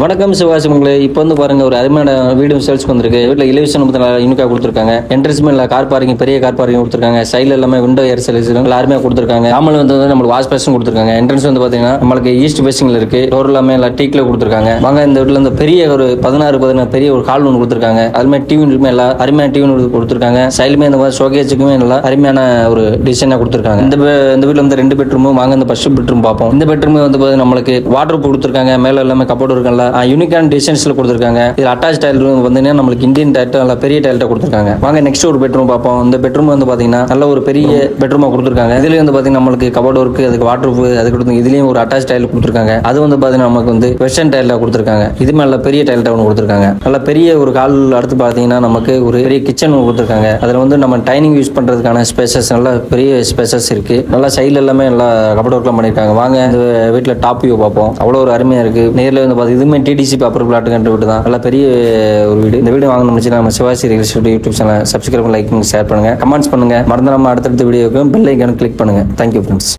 வணக்கம் சிவாசிமங்களே இப்போ வந்து பாருங்க ஒரு அருமையான வீடும் சேல்ஸ்க்கு வந்திருக்கு. வீட்டில் இலவசம் யூனிக்காக கொடுத்துருக்காங்க. இல்லை கார் பார்க்கிங் பெரிய கார் பார்க்கிங் கொடுத்துருக்காங்க. சைடில் எல்லாமே விண்டோ ஏர் சர்வீஸ் அருமையாக கொடுத்துருக்காங்க. நாமல் வந்து நம்மளுக்கு வாஷ் பேஷன் கொடுத்துருக்காங்க. என்ட்ரன்ஸ் வந்து பார்த்தீங்கன்னா நம்மளுக்கு ஈஸ்ட் பேசிங்ல இருக்கு. டோர் எல்லாமே எல்லாம் டீக்ல கொடுத்துருக்காங்க. வாங்க இந்த வீட்டில் இந்த பெரிய ஒரு பதினாறு பதினாறு பெரிய ஒரு கால் ஒன்று கொடுத்துருக்காங்க. அதுமாதிரி டிவி இருக்குமே எல்லாம் அருமையான டிவி ஒன்று கொடுத்துருக்காங்க. சைடுமே இந்த மாதிரி ஷோகேஜுக்குமே நல்லா அருமையான ஒரு டிசைனாக கொடுத்துருக்காங்க. இந்த இந்த வீட்டில் வந்து ரெண்டு பெட்ரூமும் வாங்க இந்த ஃபர்ஸ்ட் பெட்ரூம் பார்ப்போம். இந்த பெட்ரூம் வந்து பார்த்தீங்கன்னா நம்மளுக்கு வாட்டர் கொடுத்துருக்காங்க. மேலே எல்லாமே கப்போர்டு இருக்கல யூனிக்கான டிசைன்ஸ்ல கொடுத்துருக்காங்க. இது அட்டாச் டைல் ரூம் வந்து நம்மளுக்கு இந்தியன் டைல்ட்டு நல்லா பெரிய டைல்ட்ட கொடுத்துருக்காங்க. வாங்க நெக்ஸ்ட் ஒரு பெட்ரூம் பார்ப்போம். இந்த பெட்ரூம் வந்து பார்த்தீங்கன்னா நல்ல ஒரு பெரிய பெட்ரூமாக கொடுத்துருக்காங்க. இதுலேயும் வந்து பார்த்தீங்கன்னா நம்மளுக்கு கபோர்டு ஒர்க்கு அதுக்கு வாட்டர் அது கொடுத்து இதுலேயும் ஒரு அட்டாச் டைல் கொடுத்துருக்காங்க. அது வந்து பார்த்தீங்கன்னா நமக்கு வந்து வெஸ்டர்ன் டைலில் கொடுத்துருக்காங்க. இது நல்ல பெரிய டைல்ட்டாக ஒன்று கொடுத்துருக்காங்க. நல்ல பெரிய ஒரு கால் அடுத்து பார்த்தீங்கன்னா நமக்கு ஒரு பெரிய கிச்சன் கொடுத்துருக்காங்க. அதில் வந்து நம்ம டைனிங் யூஸ் பண்ணுறதுக்கான ஸ்பேசஸ் நல்ல பெரிய ஸ்பேசஸ் இருக்குது நல்லா சைடில் எல்லாமே நல்லா கபோர்ட் ஒர்க்லாம் பண்ணிருக்காங்க. வாங்க இந்த வீட்டில் டாப் வியூ பார்ப்போம். அவ்வளோ ஒரு அருமையாக இருக்குது நேரில் வந்து பார்த்து இதுவுமே டிடிசி அப்ரூவ் பிளாட் கண்டு வீடு தான். நல்லா பெரிய ஒரு வீடு. இந்த வீடு வாங்கணும் நம்ம Sivaji real estate YouTube channel subscribe like share பண்ணுங்க. கமெண்ட்ஸ் பண்ணுங்க. மறந்துடாம அடுத்தடுத்த வீடியோக்கு பெல் ஐக்கான கிளிக் பண்ணுங்க. Thank you friends